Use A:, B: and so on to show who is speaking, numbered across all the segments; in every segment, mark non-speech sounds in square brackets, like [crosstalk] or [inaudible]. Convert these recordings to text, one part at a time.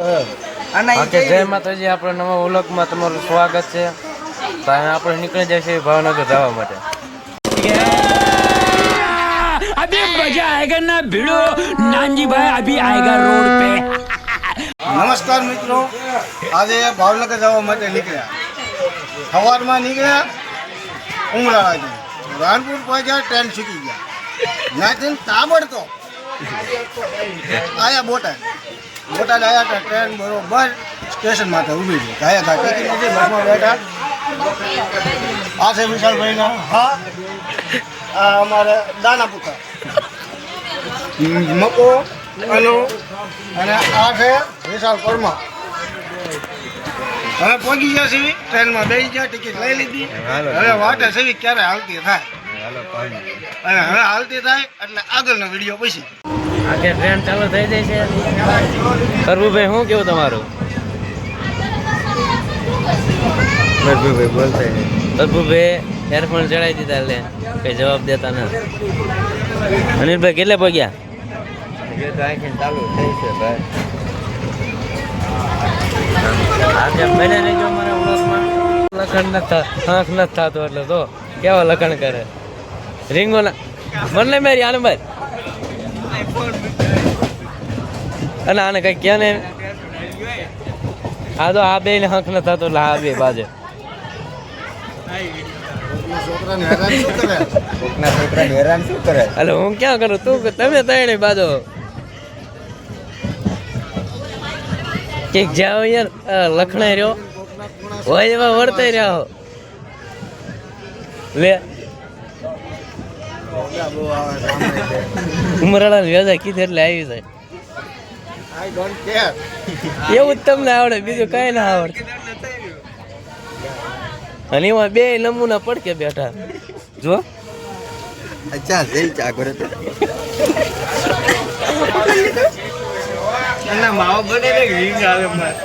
A: Okay જય માતાજી આપણે નવા ઓલકમાં તમારું સ્વાગત છે. આપણે નીકળી જશે ભાવનગર જવા માટે.
B: અભી મજા આયેગા ના ભીડો. નાનજીભાઈ અભી આયેગા રોડ
C: નમસ્કાર મિત્રો. આજે ભાવનગર જવા માટે નીકળ્યા. સવારમાં નીકળ્યા ઉમરાળાથી. રાનપુર પહોંચ્યા ટ્રેન છૂટી ગયા. નાથી તાબડતો આયા બોટા બોટાદ આવ્યા હતા ટ્રેન બરોબર સ્ટેશન માટે ઊભી છે. ગયા હતા ટિકિટ લીધી બસમાં બેઠા. આ છે વિશાલભાઈના. હા. આ અમારે દાના પુત્ર મકો અનુ અને આ છે વિશાલ પરમા હવે પહોંચી ગયા સીવી ટ્રેનમાં બેસી ગયા ટિકિટ લઈ લીધી. હવે વાટે સીવી ક્યારે હાલતી થાય. અને હવે હાલતી થાય એટલે આગળનો વીડિયો પછી
A: આખે ટ્રેન ચાલુ થઈ જાય છે. પ્રભુભાઈ શું કેવું તમારું? પ્રભુભાઈ બોલતા પ્રભુભાઈ એરફોન ચડાવી દીધા એટલે કઈ જવાબ દેતા ના અનિલભાઈ કેટલે પગ્યા? ચાલુ થઈ છે લખણ નથી આંખ નથી થતો એટલે તો કેવા લખણ કરે? રીંગો ના મને મેરી આને મારી અને આને કઈ ક્યાં ને આ તો આ બે ને હક ન થતો એટલે આ બે બાજે. એટલે હું ક્યાં કરું? તું તમે ત્રણે બાજુ. કે જાઓ યાર. લખણાઈ રહ્યો. હોય એવા વર્તાઈ રહ્યા લે. ઉમરાળા વ્યાજા કીધે એટલે આવી જાય.
C: આઈ ડોન્ટ કેર
A: એવું જ તમને આવડે બીજું કઈ ના આવડે. અને એમાં બે નમૂના પડકે બેઠા. જો
D: અચ્છા જઈ ચા કરે તો.
C: એના માવો બને ને રીંગ આવે મારે.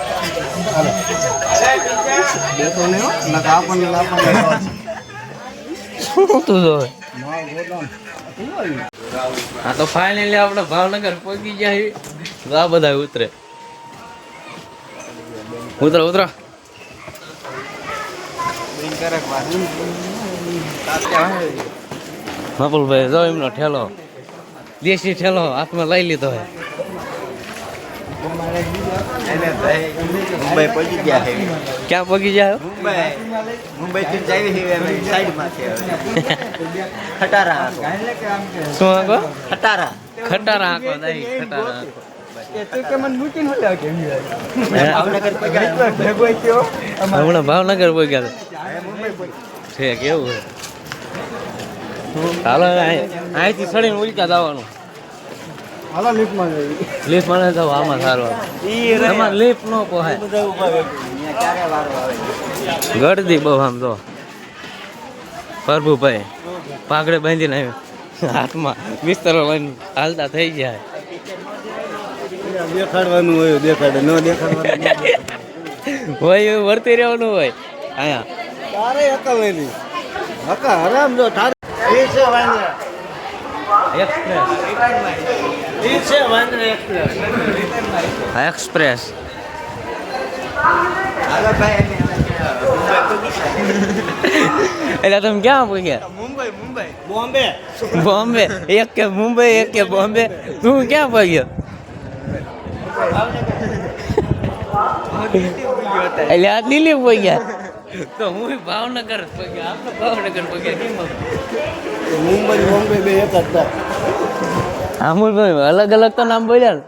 C: બેસો નહીં હો નકા પણ લાપણને
A: શું તું જોવે? હા તો ફાઇનલી આપણે ભાવનગર પહોંચી છીએ. તો આ બધા ઉતરે. ઉતરો ઉતરો. મપુલભાઈ જો એમનો ઠેલો. દેશી ઠેલો હાથમાં લઈ લીધો હે.
D: એને ભાઈ મુંબઈ પહોંચી ગયા છે.
A: ક્યાં પગી જાય
D: મુંબઈ. મુંબઈ થી જાવી છે અમે સાઈડમાં છે ખટારા
A: શું
D: ખટારા.
A: આખો
D: ભાવનગર પહોંચ્યા
A: ગયા છે? કેવું ચાલો હાલો અહીંથી સડીને ઉલકા જવાનું.
C: હાલો લિફ્ટમાં જઈએ.
A: લીફ મને તો આમાં સારું તમારે લીફ ન પોહાય.
D: ક્યારે વારો આવે?
A: ગળદી બહુ આમ તો. પ્રભુભાઈ પાઘડે બાંધીને આવ્યો. હાથમાં બિસ્તરો લઈને હાલતા થઈ જાય
C: દેખાડવાનું હોય દેખાડે. ન દેખાડવાનું
A: હોય એવું વર્તી રહેવાનું હોય. અહીંયા.
C: તારે અકલ નહીં હકા હરામ જો તારે.
A: એક્સપ્રેસ
C: એ છે વાંદરા એક્સપ્રેસ
D: ગયા.
A: એટલે તમે ક્યાં પગ્યા
D: મુંબઈ મુંબઈ
C: બોમ્બે
A: બોમ્બે એક કે મુંબઈ એક કે બોમ્બે તું ક્યાં પગ્યો એટલે આ દિલ્હી પગ્યા તો હું ભાવનગર જ પગ્યા આપણે ભાવનગર પગ્યા કેમ
C: મુંબઈ બોમ્બે બે એક જ હતા
A: અમુલભાઈ અલગ અલગ તો નામ બોલ્યા ને.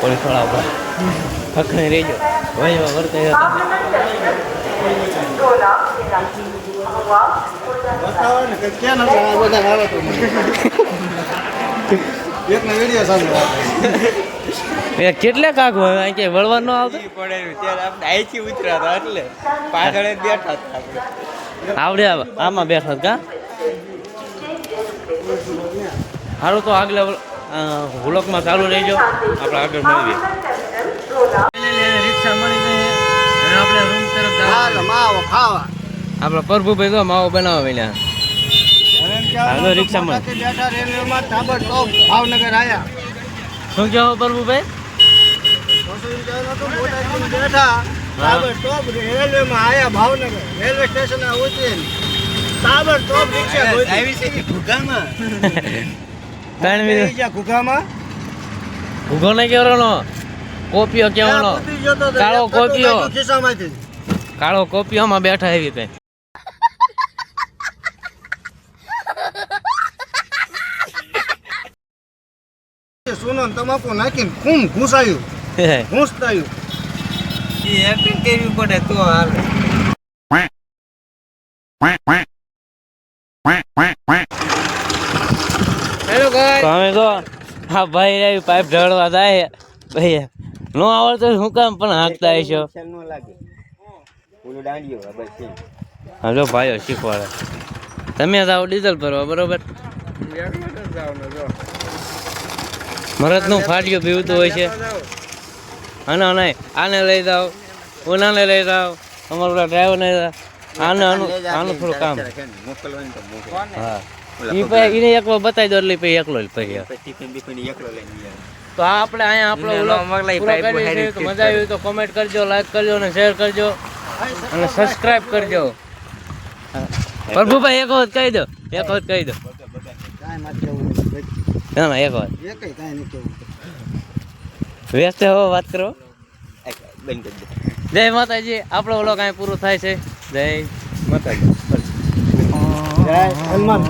A: પોલીસવાળા ઉપર. હકને રેજો. ભાઈ વર્તે હતા
C: બતાવો ને કે ક્યાં નથી આ બધા આવે તો [laughs] એકનો વીડિયો સામે આવે
A: એ કેટલે કાક હોય અહીં કે વળવા ન આવતો?
D: પડે ત્યારે આપણે ઉતર્યા હતા એટલે પાછળ બેઠા હતા આપણે.
A: આવડે આમાં બેઠા કા? સારું તો આગલા વ્લોગમાં ચાલુ રહેજો. આપણે આગળ મળીએ. રિક્ષા મળી ગઈ આપણે રૂમ તરફ
C: માવો ખાવા.
A: આપણા પ્રભુભાઈ તો માવો હાલો,
C: તો
A: રિક્ષામાં.
C: બેઠા રેલવેમાં ભાવનગર આયા.
A: શું કહો પ્રભુભાઈ?
C: વસુલ કહેવાનો તો મોટાથી બેઠા તાબડતોબ રેલવેમાં આયા ભાવનગર. રેલવે સ્ટેશને ઉતરીને તાબડતોબ રિક્ષા ગોતી.
D: આવી છે કે ભૂગામાં [laughs]
A: ત્રણ
C: બેસી
A: મિનિટ.
C: ગયા ઘૂઘામાં.
A: ઊભો નહીં કહેવાનો કોપીઓ
C: તો
A: કાળો કોપીઓ. કાળો કોપીઓમાં બેઠા એવી કઈ
C: સોનો તમાકુ નાખીને ખૂમ ઘૂસાયું. ઘૂસતાયું.
D: એ એક્ટિંગ કરવી પડે તો હાલે.
A: હેલો ગાઈસ તો આ ભાઈ આવી પાઇપ ઢળવા જાય. ભાઈ નો આવડતો શું કામ પણ હાંકતા હશો. હાલો ભાઈઓ શીખવાડે. તમે જાઓ ડીઝલ ભરવા બરોબર? મરદનું ફાટ્યું પીવતું હોય છે. અને નહીં. આને લઈ જાઓ. ઓનાને લઈ જાઓ. ડ્રાઈવર ડ્રાઈવરને આને આનું આનું થોડું કામ.
D: ને,
A: હા. એ પછી એને એકલો બતાવી દો એટલે પછી એકલો જ પછી. તો આ આપણે અહીંયા આપણો
D: ન
A: મજા આવી તો કોમેન્ટ કરજો લાઈક કરજો અને શેર કરજો. અને સબસ્ક્રાઇબ કરજો. પ્રભુભાઈ એક વખત કહી દો. એક વખત કહી દો. ના ના એક વખત
C: એ કઈ કાંઈ નહીં કેવું
A: વ્યસ્ત હો વાત કરો.
D: બંધ કરી દે.
A: જય માતાજી. આપણો ઓલો કાંઈ પૂરો થાય છે. જય માતાજી.
C: જય હનુમાન